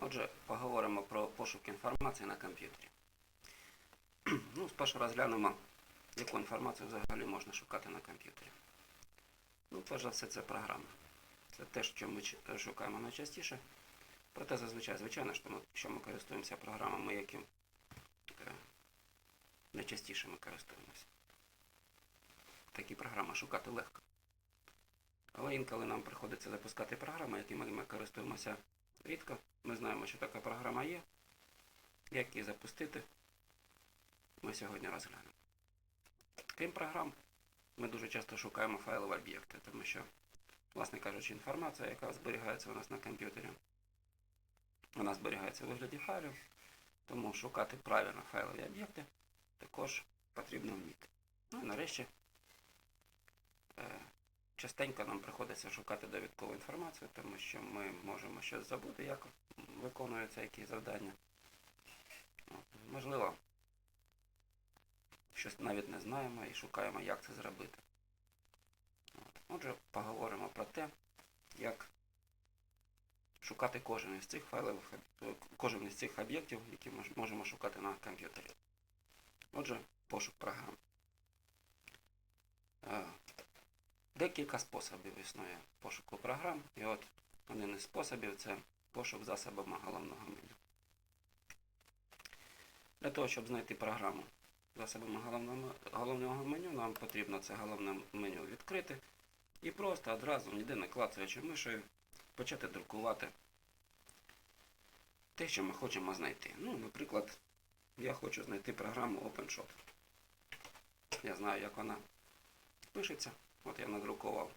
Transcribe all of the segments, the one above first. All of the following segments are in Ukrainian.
Отже, поговоримо про пошук інформації на комп'ютері. Ну, спершу розглянемо, яку інформацію взагалі можна шукати на комп'ютері. Ну, перш за все, це програма. Це те, що ми шукаємо найчастіше. Проте зазвичай, звичайно, що ми, що ми користуємося програмами, які е, найчастіше ми користуємося. Такі програми шукати легко. Але інколи нам приходиться запускати програми, якими ми користуємося рідко. Ми знаємо, що така програма є. Як її запустити, ми сьогодні розглянемо. Крім програм, ми дуже часто шукаємо файлові об'єкти, тому що, власне кажучи, інформація, яка зберігається у нас на комп'ютері, вона зберігається у вигляді файлів, тому шукати правильно файлові об'єкти також потрібно вміти. Ну і нарешті, е, частенько нам приходиться шукати довідкову інформацію, тому що ми можемо щось забути, як виконуються які завдання. Можливо, щось навіть не знаємо і шукаємо, як це зробити. От. Отже, поговоримо про те, як шукати кожен із цих файлових, кожен із цих об'єктів, які ми можемо шукати на комп'ютері. Отже, пошук програм. Декілька способів існує пошуку програм, і от один із способів це пошук засобами головного меню. Для того, щоб знайти програму засобами головного, головного меню, нам потрібно це головне меню відкрити і просто одразу, ніде не клацаючи мишею, почати друкувати те, що ми хочемо знайти. Ну, наприклад, я хочу знайти програму OpenShot. Я знаю, як вона пишеться. От я надрукував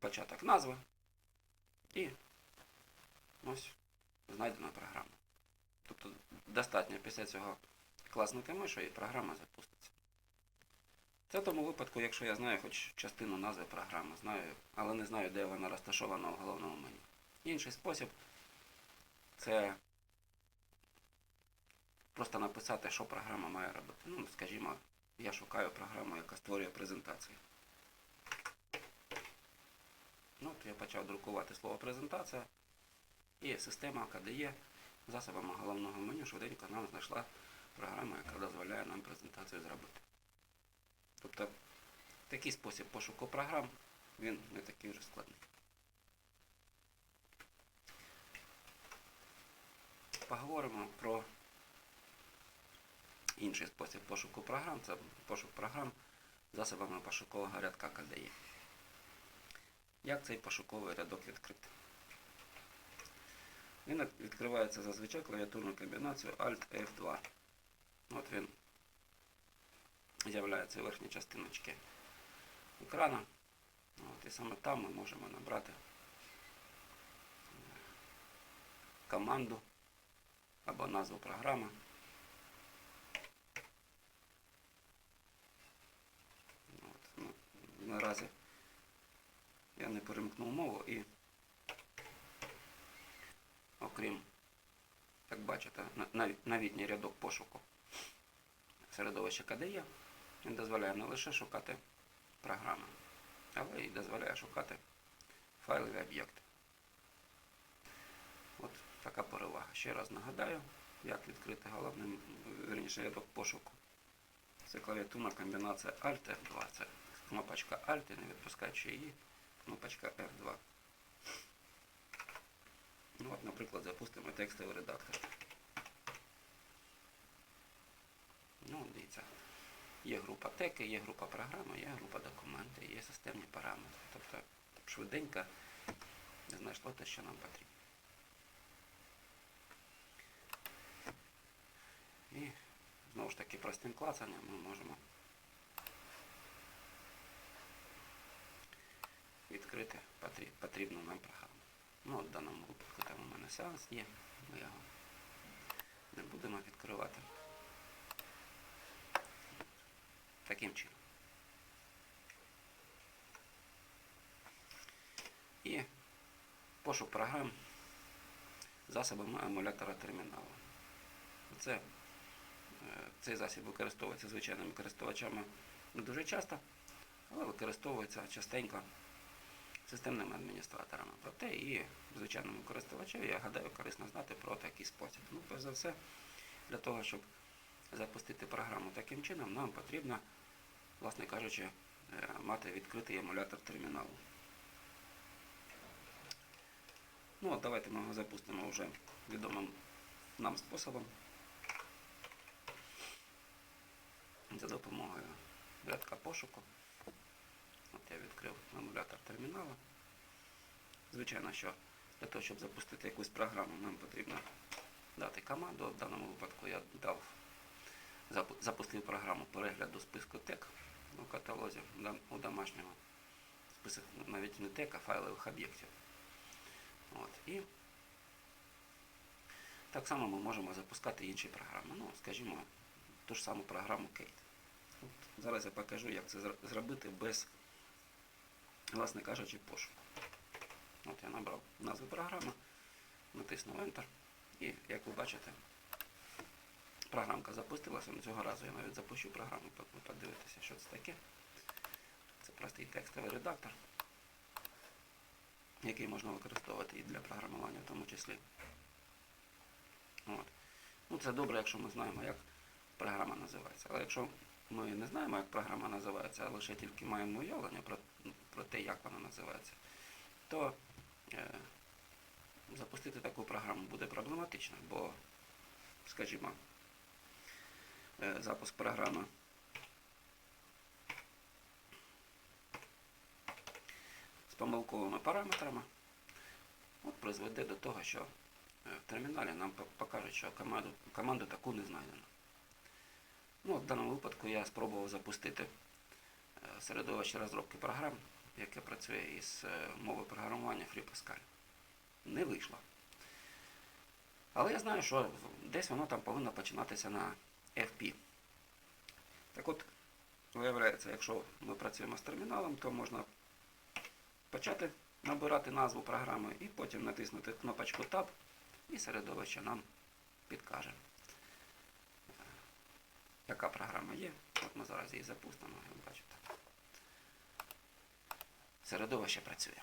початок назви і ось знайдена програма. Тобто достатньо після цього класнути мишу і програма запуститься. Це в тому випадку, якщо я знаю хоч частину назви програми, знаю, але не знаю, де вона розташована в головному меню. Інший спосіб це просто написати, що програма має робити. Ну, скажімо, я шукаю програму, яка створює презентації. Ну, от я почав друкувати слово презентація, і система KDE засобами головного меню швиденько нам знайшла програму, яка дозволяє нам презентацію зробити. Тобто такий спосіб пошуку програм, він не такий вже складний. Поговоримо про інший спосіб пошуку програм це пошук програм засобами пошукового рядка KDE. Як цей пошуковий рядок відкрити? Він відкривається зазвичай клавіатурною комбінацією Alt F2. От він з'являється у верхній частиночці екрана. От, і саме там ми можемо набрати е, команду або назву програми. От, ну, наразі я не перемкнув мову і окрім, як бачите, на- нав- новітній рядок пошуку середовища KDE, він дозволяє не лише шукати програми, але й дозволяє шукати файлові об'єкти. От така перевага. Ще раз нагадаю, як відкрити головний, м, вірніше, рядок пошуку. Це клавіатурна комбінація Alt F2. Кнопочка Alt і не відпускаючи її, кнопочка F2. Ну от, наприклад, запустимо текстовий редактор. Ну, дивіться, є група теки, є група програми, є група документи, є системні параметри. Тобто швиденько знайшло те, що нам потрібно. І знову ж таки простим клацанням ми можемо відкрити потрібну нам програму. Ну, от в даному випадку там у мене сеанс є, ми його не будемо відкривати. Таким чином. І пошук програм засобами емулятора терміналу. Це, е, цей засіб використовується звичайними користувачами не дуже часто, але використовується частенько системними адміністраторами. Проте і звичайному користувачеві, я гадаю, корисно знати про такий спосіб. Ну, перш за все, для того, щоб запустити програму таким чином, нам потрібно, власне кажучи, е, мати відкритий емулятор терміналу. Ну, от давайте ми його запустимо вже відомим нам способом. За допомогою рядка пошуку. От я відкрив емулятор терміналу. Звичайно, що для того, щоб запустити якусь програму, нам потрібно дати команду. В даному випадку я дав, запустив програму перегляду списку тек у каталозі у домашнього. Список навіть не тек, а файлових об'єктів. І так само ми можемо запускати інші програми. Ну, скажімо, ту ж саму програму Kate. От зараз я покажу, як це зробити без, власне кажучи, пошуку. От я набрав назву програми, натиснув Enter. І, як ви бачите, програмка запустилася. Цього разу я навіть запущу програму, ви подивитеся, що це таке. Це простий текстовий редактор, який можна використовувати і для програмування в тому числі. От. Ну, це добре, якщо ми знаємо, як програма називається. Але якщо ми не знаємо, як програма називається, а лише тільки маємо уявлення про, про те, як вона називається, то е, запустити таку програму буде проблематично, бо, скажімо, е, запуск програми з помилковими параметрами от призведе до того, що е, в терміналі нам покажуть, що команду, команду таку не знайдено. Ну, в даному випадку я спробував запустити середовище розробки програм, яке працює із е, мови програмування FreePascal. Не вийшло. Але я знаю, що десь воно там повинно починатися на FP. Так от, виявляється, якщо ми працюємо з терміналом, то можна почати набирати назву програми і потім натиснути кнопочку Tab, і середовище нам підкаже, е, яка програма є. От ми зараз її запустимо, як бачите. Середовище працює.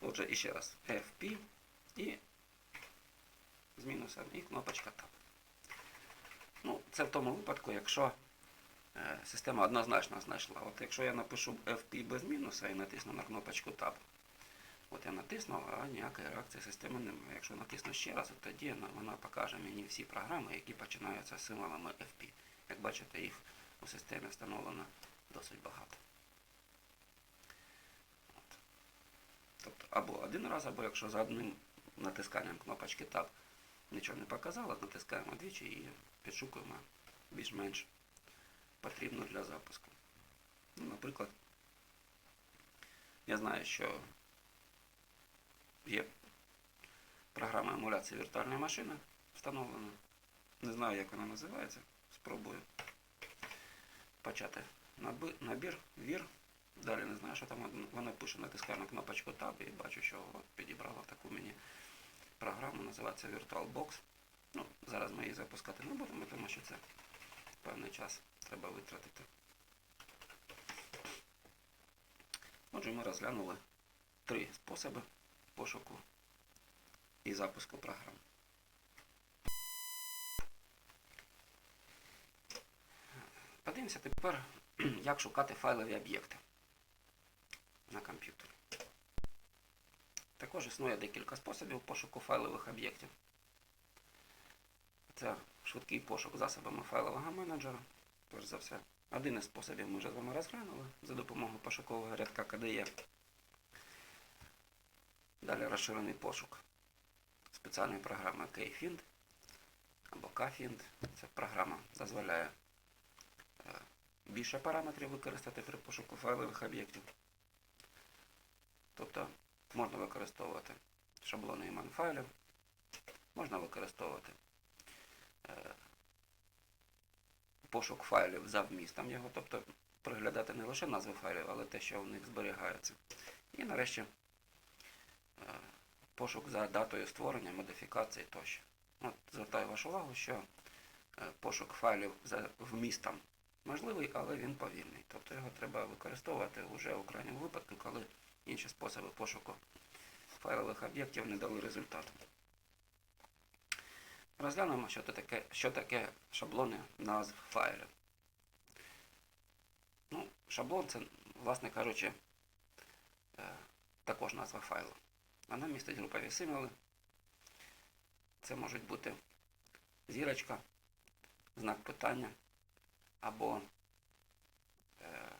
Отже, іще раз FP і з мінусом і кнопочка Tab. Ну, це в тому випадку, якщо е, система однозначно знайшла. От якщо я напишу FP без мінуса і натисну на кнопочку Tab, от я натиснув, а ніякої реакції системи немає. Якщо натисну ще раз, от тоді вона- покаже мені всі програми, які починаються з символами FP. Як бачите, їх у системі встановлено досить багато. От. Тобто або один раз, або якщо за одним натисканням кнопочки Tab нічого не показало, натискаємо двічі і підшукуємо більш-менш потрібну для запуску. Ну, наприклад, я знаю, що є програма емуляції віртуальної машини встановлена. Не знаю, як вона називається. Спробую почати набір, вір. Далі не знаю, що там вона пише, натискаю на кнопочку Tab і бачу, що підібрала таку мені програму, називається VirtualBox. Ну, зараз ми її запускати не будемо, тому що це певний час треба витратити. Отже, ми розглянули три способи пошуку і запуску програм. Подивимося тепер, як шукати файлові об'єкти на комп'ютері. Також існує декілька способів пошуку файлових об'єктів. Це швидкий пошук засобами файлового менеджера. Перш за все, один із способів ми вже з вами розглянули за допомогою пошукового рядка KDE. Далі розширений пошук спеціальної програми KFind або KFind. Ця програма дозволяє більше параметрів використати при пошуку файлових об'єктів. Тобто можна використовувати шаблони імен файлів, можна використовувати е, пошук файлів за вмістом його, тобто приглядати не лише назви файлів, але те, що в них зберігається. І нарешті е, пошук за датою створення, модифікації тощо. От, звертаю вашу увагу, що е, пошук файлів за вмістом можливий, але він повільний. Тобто його треба використовувати вже у крайньому випадку, коли інші способи пошуку файлових об'єктів не дали результату. Розглянемо, що таке, що таке шаблони назв файлів. Ну, шаблон це, власне кажучи, е, також назва файлу. Вона містить групові символи. Це можуть бути зірочка, знак питання або е,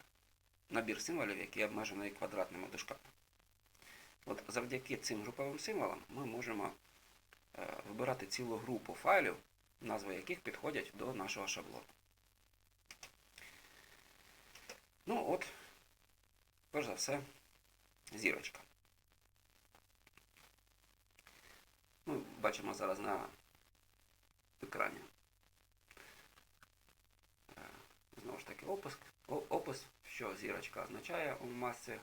набір символів, які обмежений квадратними дужками. От завдяки цим груповим символам ми можемо е, вибирати цілу групу файлів, назви яких підходять до нашого шаблону. Ну от, перш за все, зірочка. Ми бачимо зараз на екрані. Е, Знову ж таки, опис, опис, що зірочка означає у масці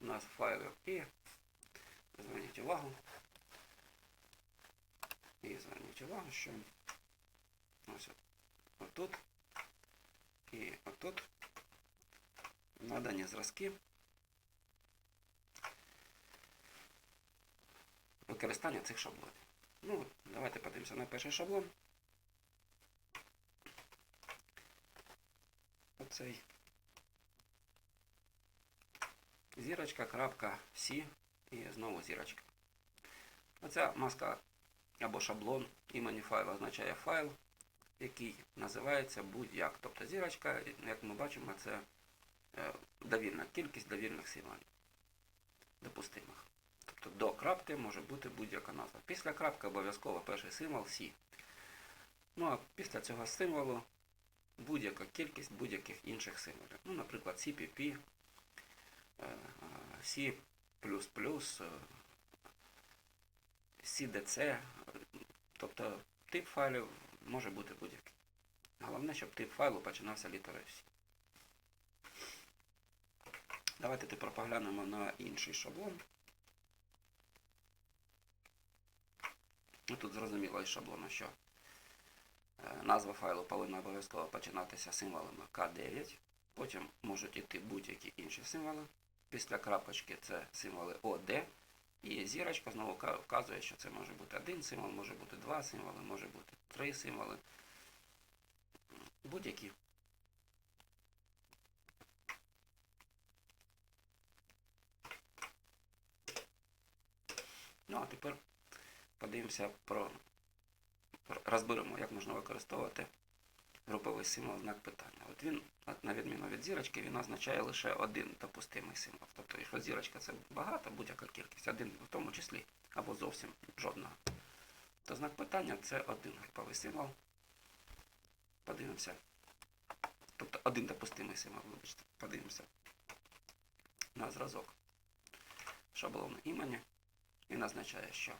у нас файлів. І зверніть увагу. І зверніть увагу, що ось от- отут і отут надані зразки використання цих шаблонів. Ну, давайте подивимося на перший шаблон. Оцей зірочка, крапка, сі і знову зірочка. Оця маска або шаблон імені файлу означає файл, який називається будь-як. Тобто зірочка, як ми бачимо, це е, довільна кількість довільних символів допустимих. Тобто до крапки може бути будь-яка назва. Після крапки обов'язково перший символ Сі. Ну а після цього символу будь-яка кількість будь-яких інших символів. Ну, наприклад, CPP, е, е, C++, е, CDC, е, тобто тип файлів може бути будь-який. Головне, щоб тип файлу починався літерою C. Давайте тепер поглянемо на інший шаблон. Ну, Тут зрозуміло із шаблону, що е, назва файлу повинна обов'язково починатися символами К9. Потім можуть йти будь-які інші символи. Після крапочки це символи ОД. І зірочка знову вказує, що це може бути один символ, може бути два символи, може бути три символи. Будь-які. Ну, а тепер подивимося про- розберемо, як можна використовувати груповий символ знак питання. От він, на- відміну від зірочки, він означає лише один допустимий символ. Тобто, якщо зірочка це багато, будь-яка кількість, один в тому числі, або зовсім жодного, то знак питання це один груповий символ. Подивимося. Тобто один допустимий символ, вибачте, подивимося на зразок шаблону імені. Він означає, що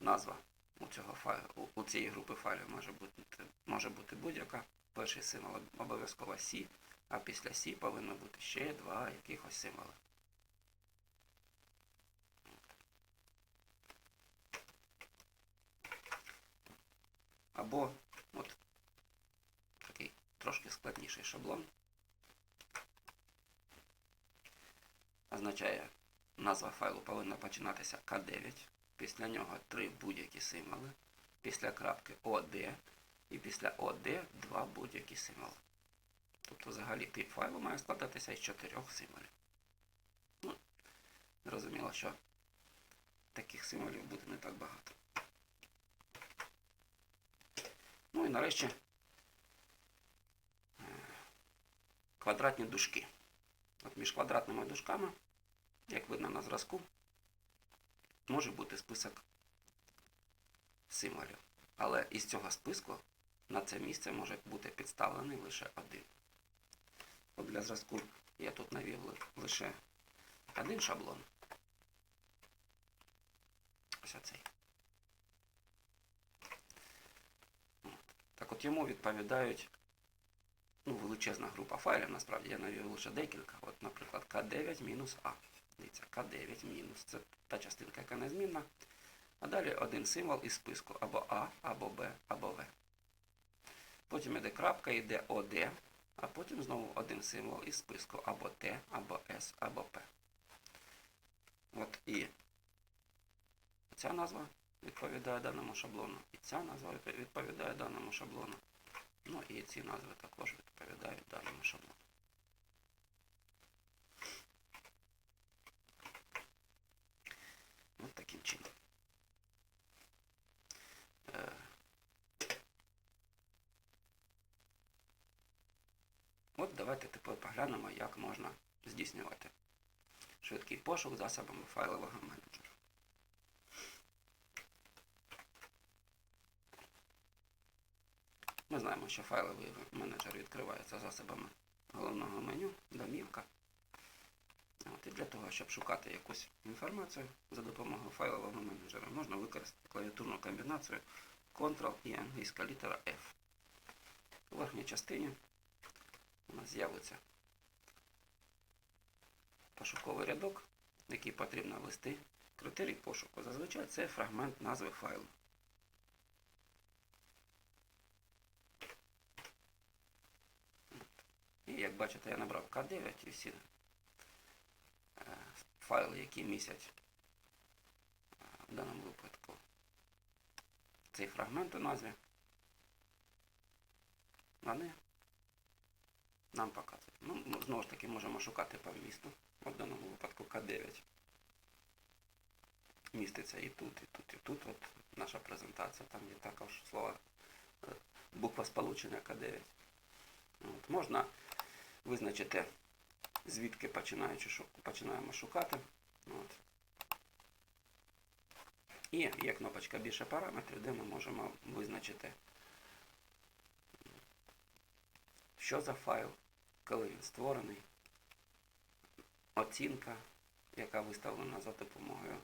назва у, цього файлу, у, цієї групи файлів може бути, може бути будь-яка. Перший символ обов'язково C, а після C повинно бути ще два якихось символи. Або от такий трошки складніший шаблон. Означає Назва файлу повинна починатися К9, після нього три будь-які символи, після крапки ОД і після ОД два будь-які символи. Тобто взагалі тип файлу має складатися із чотирьох символів. Ну, зрозуміло, що таких символів буде не так багато. Ну і нарешті е, квадратні дужки. От між квадратними дужками як видно на зразку, може бути список символів. Але із цього списку на це місце може бути підставлений лише один. От для зразку я тут навів лише один шаблон. Ось оцей. Так от йому відповідають ну, величезна група файлів, насправді я навів лише декілька. От, наприклад, К9 Дивіться, К9 мінус. Це та частинка, яка незмінна. А далі один символ із списку або А, або Б, або В. Потім йде крапка, йде ОД, а потім знову один символ із списку або Т, або С, або П. От і ця назва відповідає даному шаблону, і ця назва відповідає даному шаблону. Ну і ці назви також відповідають даному шаблону. От таким чином. Е, От поглянемо, як можна здійснювати швидкий пошук засобами файлового менеджера. Ми знаємо, що файловий менеджер відкривається засобами головного меню, домівка. От, і для того, щоб шукати якусь інформацію за допомогою файлового менеджера, можна використати клавіатурну комбінацію Ctrl і англійська літера F. У верхній частині у нас з'явиться пошуковий рядок, який потрібно ввести. Критерій пошуку. Зазвичай це фрагмент назви файлу. І як бачите, я набрав К9 і всі е, файли, які містять е, в даному випадку цей фрагмент у назві, вони нам показують. Ну, знову ж таки, можемо шукати по місту. В даному випадку К9. Міститься і тут, і тут, і тут. От наша презентація, там є також слова, е, буква сполучення К9. От, можна визначити, звідки починаючи, починаємо шукати. От. І є кнопочка більше параметрів, де ми можемо визначити, що за файл, коли він створений, оцінка, яка виставлена за допомогою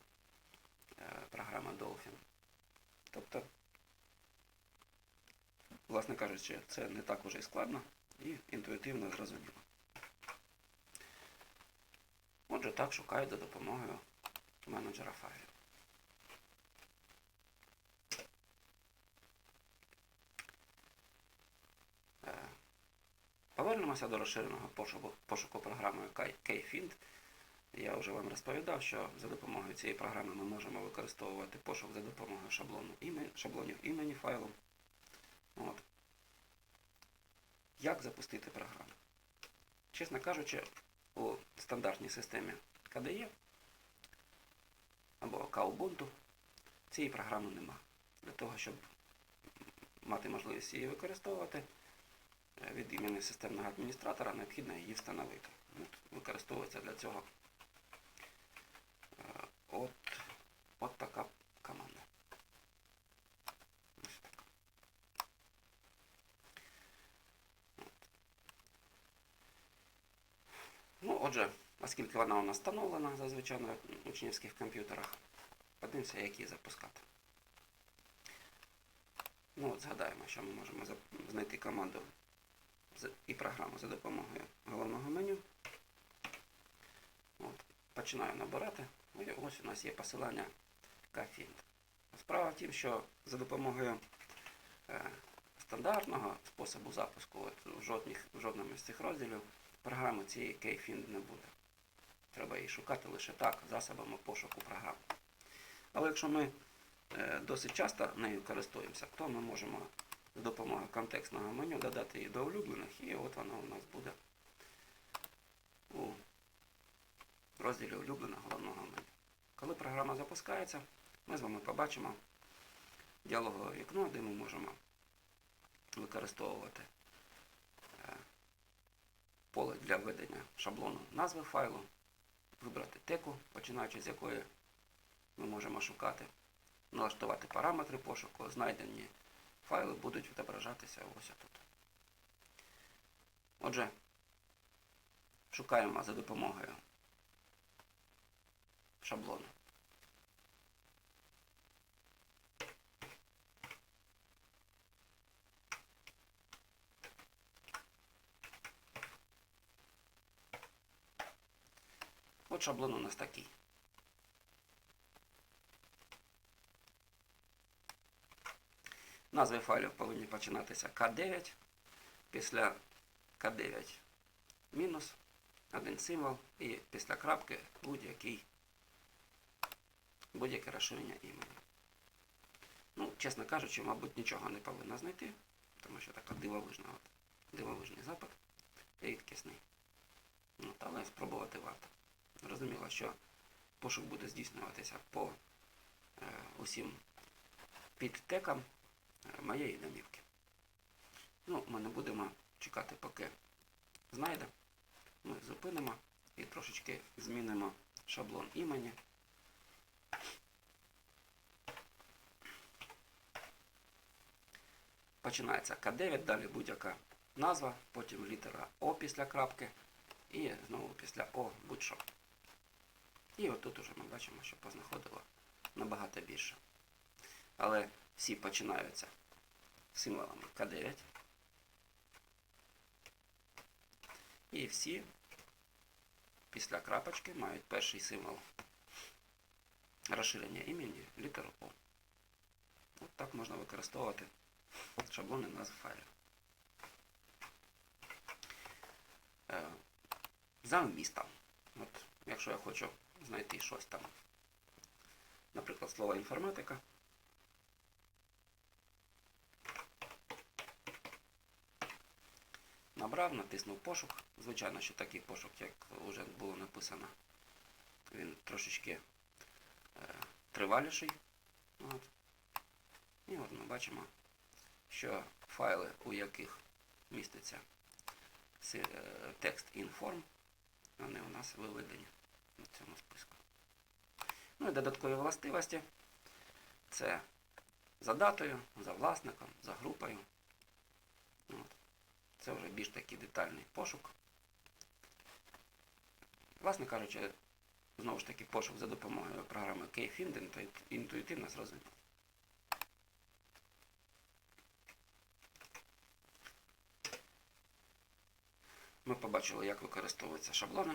е, програми Dolphin. Тобто, власне кажучи, це не так уже і складно і інтуїтивно зрозуміло. Отже, так шукають за допомогою менеджера файлів. Е, Повернемося до розширеного пошуку, пошуку програмою KFind. Я вже вам розповідав, що за допомогою цієї програми ми можемо використовувати пошук за допомогою шаблону імен, шаблонів імені файлу. От. Як запустити програму? Чесно кажучи, у стандартній системі KDE або Kubuntu цієї програми нема. Для того, щоб мати можливість її використовувати, від імені системного адміністратора необхідно її встановити. Використовується для цього е, от, от така команда. Ось така. Ну, отже, оскільки вона у нас встановлена зазвичай на учнівських комп'ютерах, подивимося, як її запускати. Ну, от згадаємо, що ми можемо знайти команду і програму за допомогою головного меню. От, починаю набирати. І ось у нас є посилання Kfind. Справа в тім, що за допомогою е, стандартного способу запуску, от, в, жодних, в жодному з цих розділів, програми цієї Kfind не буде. Треба її шукати лише так, засобами пошуку програм. Але якщо ми е, досить часто нею користуємося, то ми можемо за допомогою контекстного меню додати її до улюблених, і от вона у нас буде у розділі улюбленого головного меню. Коли програма запускається, ми з вами побачимо діалогове вікно, де ми можемо використовувати е, поле для введення шаблону назви файлу, вибрати теку, починаючи з якої ми можемо шукати, налаштувати параметри пошуку, знайдені файли будуть відображатися ось тут. Отже, шукаємо за допомогою шаблону. От шаблон у нас такий. Назви файлів повинні починатися К9. Після К9 мінус, один символ і після крапки будь-який будь-яке розширення імені. Ну, чесно кажучи, мабуть, нічого не повинна знайти, тому що така дивовижна, от, дивовижний запит, рідкісний. От, але спробувати варто. Зрозуміло, що пошук буде здійснюватися по е, усім підтекам моєї домівки. Ну, ми не будемо чекати, поки знайде. Ми зупинимо і трошечки змінимо шаблон імені. Починається К9, далі будь-яка назва, потім літера О після крапки і знову після О будь-що. І отут уже ми бачимо, що познаходило набагато більше. Але всі починаються символами К9. І всі після крапочки мають перший символ розширення імені літеру О. От так можна використовувати шаблони назв файлів. Е, За вмістом. От, якщо я хочу знайти щось там, наприклад, слово інформатика. Набрав, натиснув пошук. Звичайно, що такий пошук, як вже було написано, він трошечки е, триваліший. От. І от ми бачимо, що файли, у яких міститься е, текст inform, вони у нас виведені в цьому списку. Ну і додаткові властивості. Це за датою, за власником, за групою. Це вже більш такий детальний пошук. Власне кажучи, знову ж таки пошук за допомогою програми KFind інту- інтуїтивно зрозуміло. Ми побачили, як використовуються шаблони.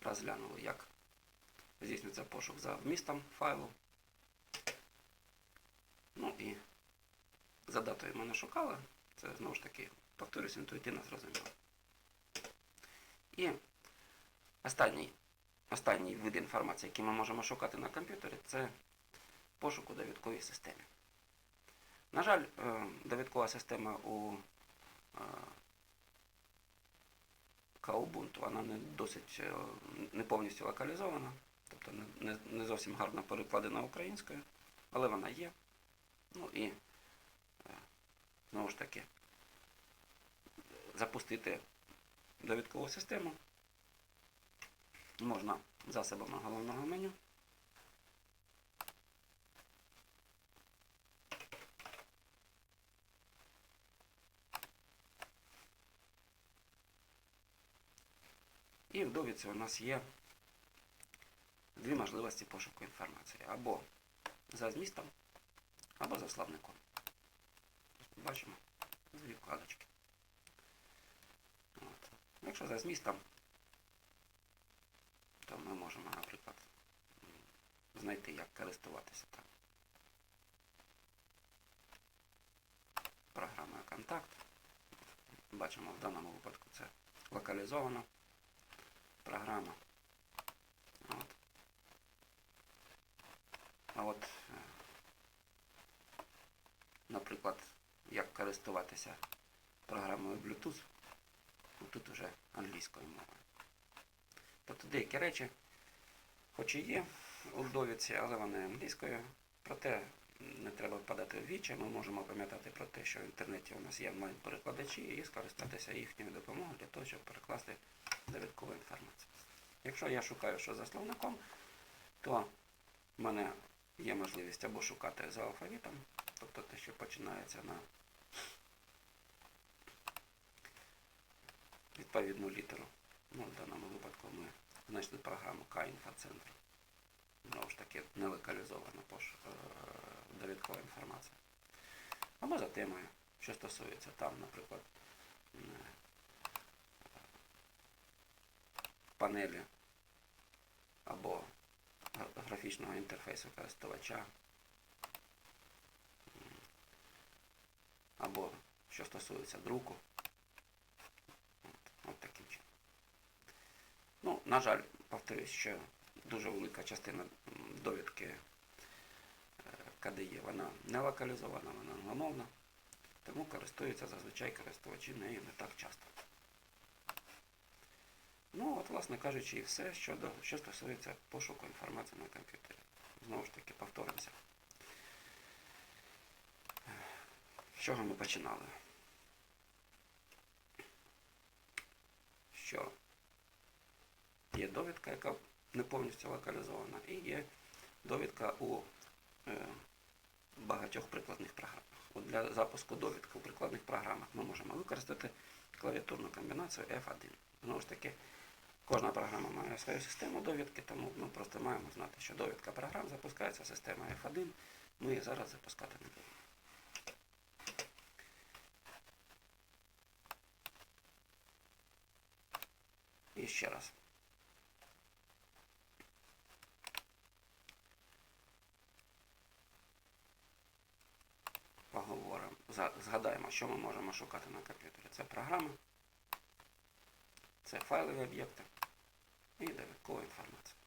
Розглянули, як здійснюється пошук за вмістом файлу. Ну і за датою ми не шукали. Це знову ж таки, повторюсь, інтуїтивно зрозуміло. І останній, останній вид інформації, який ми можемо шукати на комп'ютері, це пошук у довідковій системі. На жаль, е, довідкова система у е, вона не досить е, не повністю локалізована, тобто не, не, зовсім гарно перекладена українською, але вона є. Ну і знову ж таки запустити довідкову систему можна засобами головного меню. І в довідці у нас є дві можливості пошуку інформації. Або за змістом, або за славником. Бачимо дві вкладочки. От. Якщо за змістом, то ми можемо, наприклад, знайти, як користуватися там програмою контакт. Бачимо, в даному випадку це локалізовано програма. От. А от, е, наприклад, як користуватися програмою Bluetooth, ну, тут уже англійською мовою. Тобто деякі речі, хоч і є у довідці, але вони англійською. Проте не треба впадати в вічі, ми можемо пам'ятати про те, що в інтернеті у нас є онлайн-перекладачі і скористатися їхньою допомогою для того, щоб перекласти довідкову інформацію. Якщо я шукаю що за словником, то в мене є можливість або шукати за алфавітом, тобто те, що починається на відповідну літеру. Ну, в даному випадку ми знайшли програму К-інфоцентр. Знову ж таки, не локалізована е, довідкова інформація. Або за темою, що стосується там, наприклад, панелі або графічного інтерфейсу користувача. Або що стосується друку. От, от таким чином. Ну, на жаль, повторюсь, що дуже велика частина довідки е, KDE, вона не локалізована, вона англомовна, тому користуються зазвичай користувачі нею не так часто. Ну, от, власне кажучи, і все, щодо, що стосується пошуку інформації на комп'ютері. Знову ж таки, повторимося. З чого ми починали? Що є довідка, яка не повністю локалізована, і є довідка у е, багатьох прикладних програмах. От для запуску довідки у прикладних програмах ми можемо використати клавіатурну комбінацію F1. Знову ж таки, кожна програма має свою систему довідки, тому ми просто маємо знати, що довідка програм запускається системою F1. Ми її зараз запускати не будемо. І ще раз. Поговоримо, згадаємо, що ми можемо шукати на комп'ютері. Це програми, це файлові об'єкти і довідкова інформація.